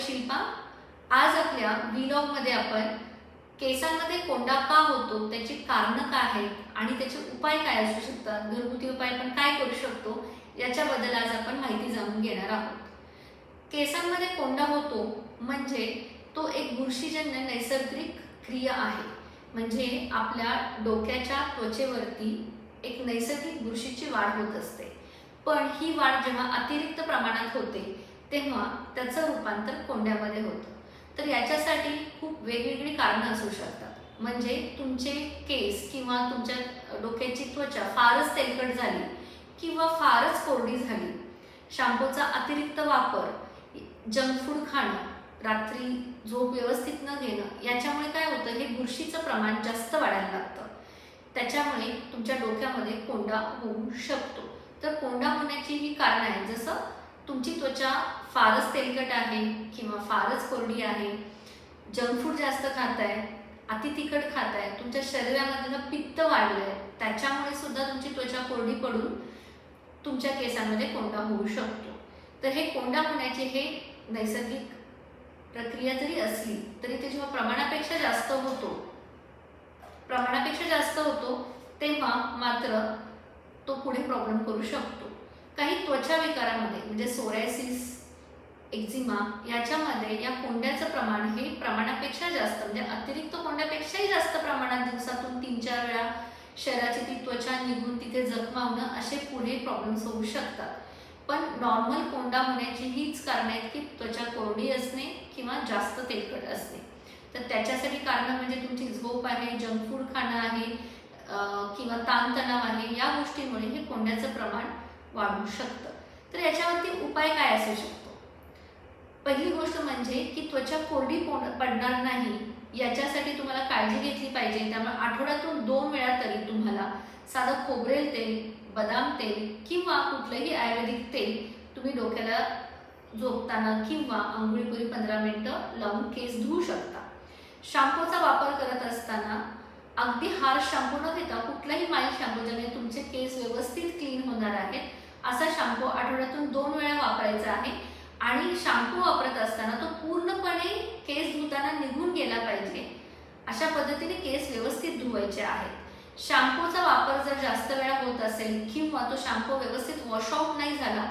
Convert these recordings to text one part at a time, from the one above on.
शिल्पा आज आपल्या व्लॉगमध्ये आपण केसांमध्ये कोंडा का होतो त्याची कारणं काय आहेत आणि त्याचे उपाय काय असू शकतात घरगुती उपाय आपण काय करू शकतो याच्याबद्दल आज आपण माहिती जाणून घेणार आहोत. केसांमध्ये कोंडा होतो म्हणजे तो एक बुरशीजन्य नैसर्गिक क्रिया आहे. म्हणजे आपल्या डोक्याच्या त्वचेवरती एक नैसर्गिक बुरशीची वाढ होत असते. पण ही वाढ जेव्हा अतिरिक्त प्रमाणात होते तेव्हा त्याचं रूपांतर कोंड्यामध्ये होतं. तर याच्यासाठी खूप वेगवेगळी कारणं असू शकतात. म्हणजे तुमचे केस किंवा तुमच्या डोक्याची त्वचा फारच तेलकट झाली किंवा फारच कोरडी झाली. शॅम्पूचा अतिरिक्त वापर जंक फूड खाणं रात्री झोप व्यवस्थित न घेणं याच्यामुळे काय होतं हे बुरशीचं प्रमाण जास्त वाढायला लागतं. त्याच्यामुळे तुमच्या डोक्यामध्ये कोंडा होऊ शकतो. तर कोंडा होण्याची ही कारण आहे जसं तुमची त्वचा फारच तेलकट आहे किंवा फारच कोरडी आहे जंक फूड जास्त खाताय अति तिखट खाताय तुमच्या शरीरामध्ये ना पित्त वाढलंय त्याच्यामुळे सुद्धा तुमची त्वचा कोरडी पडून तुमच्या केसांमध्ये कोंडा होऊ शकतो. तर हे कोंडा होण्याचे हे नैसर्गिक प्रक्रिया जरी असली तरी ते जेव्हा प्रमाणापेक्षा जास्त होतो प्रमाणापेक्षा जास्त होतो तेव्हा मात्र तो पुढे प्रॉब्लेम करू शकतो. काही त्वचा विकारामध्ये म्हणजे सोरायसिस एक्झिमा याच्यामध्ये या कोंड्याचं प्रमाण हे प्रमाणापेक्षा जास्त म्हणजे अतिरिक्त कोंड्यापेक्षाही जास्त प्रमाणात दिवसातून तीन चार वेळा शरीराची ती त्वचा निघून तिथे जखमा होणं असे पुढे प्रॉब्लेम्स होऊ शकतात. पण नॉर्मल कोंडा होण्याची हीच कारणं आहेत की त्वचा कोरडी असणे किंवा जास्त तेलकट असणे. तर त्याच्यासाठी कारणं म्हणजे तुमची झोप आहे जंक फूड खाणं आहे किंवा ताणतणाव आहे या गोष्टींमुळे हे कोंड्याचं प्रमाण वाढू शकतं. तर याच्यावरती उपाय काय असू शकतो? पहिली गोष्ट म्हणजे की त्वचा कोरडी पोड- पडणार नाही याच्यासाठी तुम्हाला काळजी घेतली पाहिजे. त्यामुळे आठवड्यातून दोन वेळा तरी तुम्हाला साधं खोबरेल तेल बदाम तेल किंवा कुठलंही आयुर्वेदिक तेल तुम्ही डोक्याला झोपताना किंवा आंघोळीपुरी पंधरा मिनटं लावून केस धुवू शकता. शॅम्पूचा वापर करत असताना अगदी हार शॅम्पू न घेता कुठलाही माईल शॅम्पू ज्याने तुमचे केस व्यवस्थित क्लीन होणार आहेत असा शॅम्पू आठवड्यातून दोन वेळा वापरायचा आहे. आणि शॅम्पू वापरत असताना तो पूर्णपणे केस धुताना निघून गेला पाहिजे. अशा पद्धतीने केस व्यवस्थित धुवायचे आहेत. शॅम्पूचा वापर जर जास्त वेळा होत असेल किंवा तो शॅम्पू व्यवस्थित वॉश आउट नाही झाला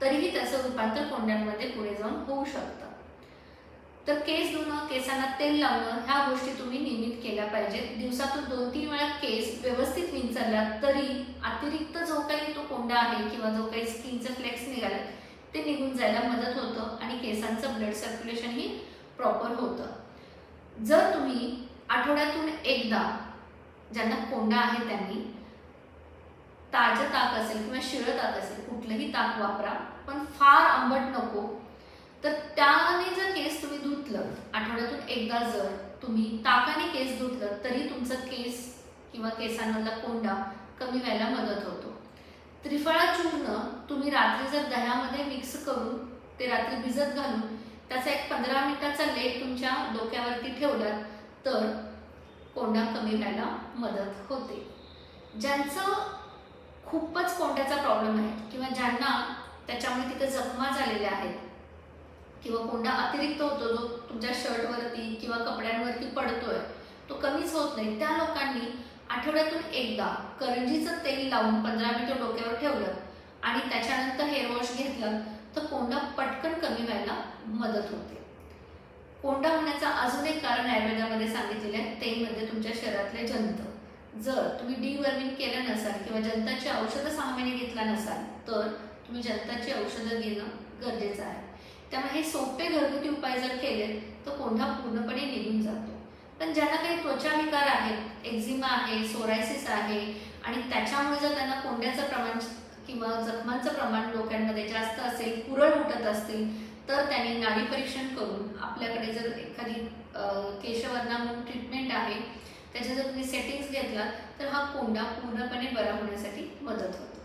तरीही त्याचं रूपांतर कोंड्यांमध्ये पुढे जाऊन होऊ शकतं. तर केस धुणं केसांना तेल लावणं ह्या गोष्टी तुम्ही नियमित केल्या पाहिजेत. दिवसातून दोन तीन वेळा केस व्यवस्थित विंचरला तरी अतिरिक्त जो काही तो कोंडा आहे किंवा जो काही स्किनचं फ्लेक्स निघाला ते निघून जायला मदत होतं आणि केसांचं ब्लड सर्क्युलेशनही प्रॉपर होतं. जर तुम्ही आठवड्यातून एकदा ज्यांना कोंडा आहे त्यांनी ताजं ताक असेल किंवा शिळं ताक असेल कुठलंही ताक वापरा पण फार आंबट नको तर त्याने जर केस तुम्ही धुतलं आठवड्यातून एकदा जर तुम्ही ताकाने केस धुतलं तरी तुमचं केस किंवा केसांमधला कोंडा कमी व्हायला मदत होतो. त्रिफळा चूर्ण तुम्ही रात्री जर दह्यामध्ये मिक्स करून ते रात्री भिजत घालून त्याचा एक पंधरा मिनिटाचा लेप तुमच्या डोक्यावरती ठेवलात तर कोंडा कमी व्हायला मदत होते. ज्यांचं खूपच कोंड्याचा प्रॉब्लेम आहे किंवा ज्यांना त्याच्यामुळे तिथे जखमा झालेल्या आहेत किंवा कोंडा अतिरिक्त होतो जो तुमच्या शर्टवरती किंवा कपड्यांवरती पडतोय तो कमीच होत नाही. त्या लोकांनी आठवड्यातून एकदा करंजीचं तेल लावून पंधरा मिनिटं डोक्यावर ठेवलं आणि त्याच्यानंतर हेअर वॉश घेतलं तर कोंडा पटकन कमी व्हायला मदत होते. कोंडा होण्याचं अजून एक कारण आयुर्वेदामध्ये सांगितलेलं आहे ते म्हणजे तुमच्या शरीरातले जंत. जर तुम्ही डीवर्मिंग केलं नसाल किंवा जंताची औषधं सहा महिने घेतला नसाल तर तुम्ही जंताची औषधं घेणं गरजेचं आहे. त्यामुळे हे सोपे घरगुती उपाय जर केले तर कोंढा पूर्णपणे निघून जातो. पण ज्यांना काही त्वचा विकार आहेत एक्झिमा आहे सोरायसिस आहे आणि त्याच्यामुळे जर त्यांना कोंड्याचं प्रमाण किंवा जखमांचं प्रमाण डोक्यांमध्ये जास्त असेल पुरळ उठत असतील तर त्यांनी नाडी परीक्षण करून आपल्याकडे जर एखादी केशवर्णा म्हणून ट्रीटमेंट आहे त्याच्या जर तुम्ही सेटिंग्स घेतला तर हा कोंडा पूर्णपणे बरा होण्यासाठी मदत होते.